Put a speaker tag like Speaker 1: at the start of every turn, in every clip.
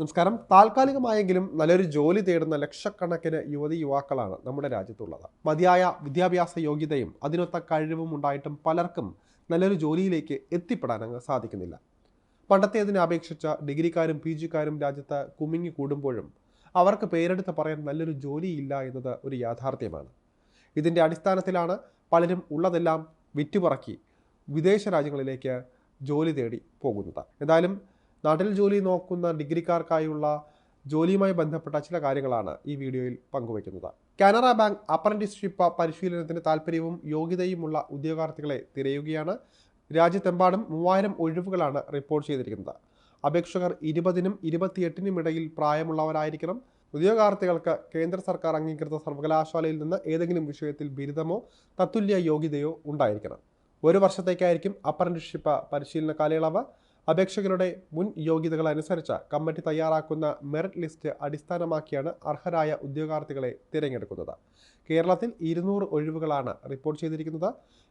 Speaker 1: നമസ്കാരം. താൽക്കാലികമായെങ്കിലും നല്ലൊരു ജോലി തേടുന്ന ലക്ഷക്കണക്കിന് യുവതി യുവാക്കളാണ് നമ്മുടെ രാജ്യത്തുള്ളത്. മതിയായ വിദ്യാഭ്യാസ യോഗ്യതയും അതിനൊത്ത കഴിവും ഉണ്ടായിട്ടും പലർക്കും നല്ലൊരു ജോലിയിലേക്ക് എത്തിപ്പെടാൻ അങ്ങ് സാധിക്കുന്നില്ല. പണ്ടത്തേതിനെ അപേക്ഷിച്ച ഡിഗ്രിക്കാരും പി ജിക്കാരും രാജ്യത്ത് കുമിങ്ങി കൂടുമ്പോഴും അവർക്ക് പേരെടുത്ത് പറയാൻ നല്ലൊരു ജോലിയില്ല എന്നത് ഒരു യാഥാർത്ഥ്യമാണ്. ഇതിന്റെ അടിസ്ഥാനത്തിലാണ് പലരും ഉള്ളതെല്ലാം വിറ്റുപറക്കി വിദേശ രാജ്യങ്ങളിലേക്ക് ജോലി തേടി പോകുന്നത്. എന്തായാലും നാട്ടിൽ ജോലി നോക്കുന്ന ഡിഗ്രിക്കാർക്കായുള്ള ജോലിയുമായി ബന്ധപ്പെട്ട ചില കാര്യങ്ങളാണ് ഈ വീഡിയോയിൽ പങ്കുവയ്ക്കുന്നത്. കാനറ ബാങ്ക് അപ്രന്റീസ്ഷിപ്പ് പരിശീലനത്തിന് താല്പര്യവും യോഗ്യതയുമുള്ള ഉദ്യോഗാർത്ഥികളെ തിരയുകയാണ്. രാജ്യത്തെമ്പാടും മൂവായിരം ഒഴിവുകളാണ് റിപ്പോർട്ട് ചെയ്തിരിക്കുന്നത്. അപേക്ഷകർ ഇരുപതിനും ഇരുപത്തിയെട്ടിനും ഇടയിൽ പ്രായമുള്ളവരായിരിക്കണം. ഉദ്യോഗാർത്ഥികൾക്ക് കേന്ദ്ര സർക്കാർ അംഗീകൃത സർവകലാശാലയിൽ നിന്ന് ഏതെങ്കിലും വിഷയത്തിൽ ബിരുദമോ തത്തുല്യ യോഗ്യതയോ ഉണ്ടായിരിക്കണം. ഒരു വർഷത്തേക്കായിരിക്കും അപ്രന്റീസ്ഷിപ്പ് പരിശീലന കാലയളവ്. അപേക്ഷകരുടെ മുൻ യോഗ്യതകൾ അനുസരിച്ച് കമ്മിറ്റി തയ്യാറാക്കുന്ന മെറിറ്റ് ലിസ്റ്റ് അടിസ്ഥാനമാക്കിയാണ് അർഹരായ ഉദ്യോഗാർത്ഥികളെ തിരഞ്ഞെടുക്കുന്നത്. കേരളത്തിൽ ഇരുന്നൂറ് ഒഴിവുകളാണ് റിപ്പോർട്ട് ചെയ്തിരിക്കുന്നത്.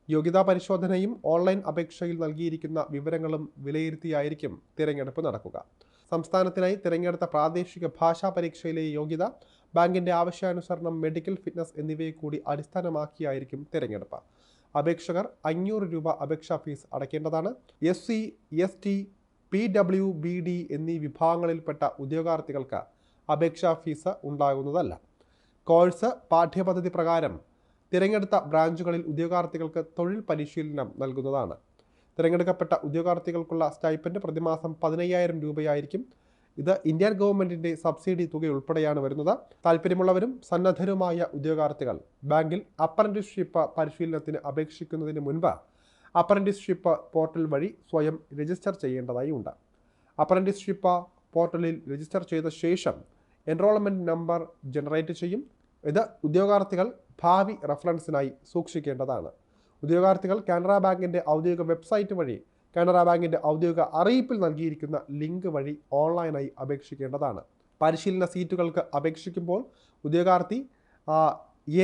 Speaker 1: യോഗ്യതാ പരിശോധനയും ഓൺലൈൻ അപേക്ഷയിൽ നൽകിയിരിക്കുന്ന വിവരങ്ങളും വിലയിരുത്തിയായിരിക്കും തിരഞ്ഞെടുപ്പ് നടക്കുക. സംസ്ഥാനത്തിനായി തിരഞ്ഞെടുത്ത പ്രാദേശിക ഭാഷാ പരീക്ഷയിലെ യോഗ്യത ബാങ്കിന്റെ ആവശ്യാനുസരണം മെഡിക്കൽ ഫിറ്റ്നസ് എന്നിവയെ കൂടി അടിസ്ഥാനമാക്കിയായിരിക്കും തിരഞ്ഞെടുപ്പ്. അപേക്ഷകർ അഞ്ഞൂറ് രൂപ അപേക്ഷാ fees അടയ്ക്കേണ്ടതാണ്. S C S T P W B D എന്നീ വിഭാഗങ്ങളിൽപ്പെട്ട ഉദ്യോഗാർത്ഥികൾക്ക് അപേക്ഷാ ഫീസ് ഉണ്ടാകുന്നതല്ല. കോഴ്സ് പാഠ്യപദ്ധതി പ്രകാരം തിരഞ്ഞെടുത്ത ബ്രാഞ്ചുകളിൽ ഉദ്യോഗാർത്ഥികൾക്ക് തൊഴിൽ പരിശീലനം നൽകുന്നതാണ്. തിരഞ്ഞെടുക്കപ്പെട്ട ഉദ്യോഗാർത്ഥികൾക്കുള്ള സ്റ്റൈപ്പൻഡ് പ്രതിമാസം പതിനയ്യായിരം രൂപയായിരിക്കും. ഇത് ഇന്ത്യൻ ഗവൺമെന്റിന്റെ സബ്സിഡി തുക ഉൾപ്പെടെയാണ് വരുന്നത്. താല്പര്യമുള്ളവരും സന്നദ്ധരുമായ ഉദ്യോഗാർത്ഥികൾ ബാങ്കിൽ അപ്രന്റീസ്ഷിപ്പ് പരിശീലനത്തിന് അപേക്ഷിക്കുന്നതിന് മുൻപ് അപ്രന്റീസ്ഷിപ്പ് പോർട്ടൽ വഴി സ്വയം രജിസ്റ്റർ ചെയ്യേണ്ടതായി ഉണ്ട് അപ്രന്റീസ്ഷിപ്പ് പോർട്ടലിൽ രജിസ്റ്റർ ചെയ്ത ശേഷം എൻറോൾമെന്റ് നമ്പർ ജനറേറ്റ് ചെയ്യും. ഇത് ഉദ്യോഗാർത്ഥികൾ ഭാവി റെഫറൻസിനായി സൂക്ഷിക്കേണ്ടതാണ്. ഉദ്യോഗാർത്ഥികൾ കാനറ ബാങ്കിന്റെ ഔദ്യോഗിക വെബ്സൈറ്റ് വഴി കാനറ ബാങ്കിന്റെ ഔദ്യോഗിക അറിയിപ്പിൽ നൽകിയിരിക്കുന്ന ലിങ്ക് വഴി ഓൺലൈനായി അപേക്ഷിക്കേണ്ടതാണ്. പരിശീലന സീറ്റുകൾക്ക് അപേക്ഷിക്കുമ്പോൾ ഉദ്യോഗാർത്ഥി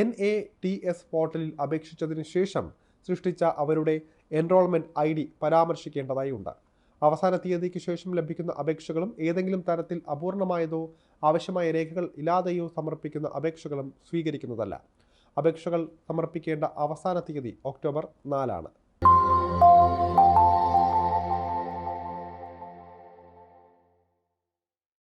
Speaker 1: എൻ എ ടി എസ് പോർട്ടലിൽ അപേക്ഷിച്ചതിന് ശേഷം സൃഷ്ടിച്ച അവരുടെ എൻറോൾമെന്റ് ഐ ഡി പരാമർശിക്കേണ്ടതായി ഉണ്ട് അവസാന തീയതിക്ക് ശേഷം ലഭിക്കുന്ന അപേക്ഷകളും ഏതെങ്കിലും തരത്തിൽ അപൂർണമായതോ ആവശ്യമായ രേഖകൾ ഇല്ലാതെയോ സമർപ്പിക്കുന്ന അപേക്ഷകളും സ്വീകരിക്കുന്നതല്ല. അപേക്ഷകൾ സമർപ്പിക്കേണ്ട അവസാന തീയതി ഒക്ടോബർ നാലാണ്.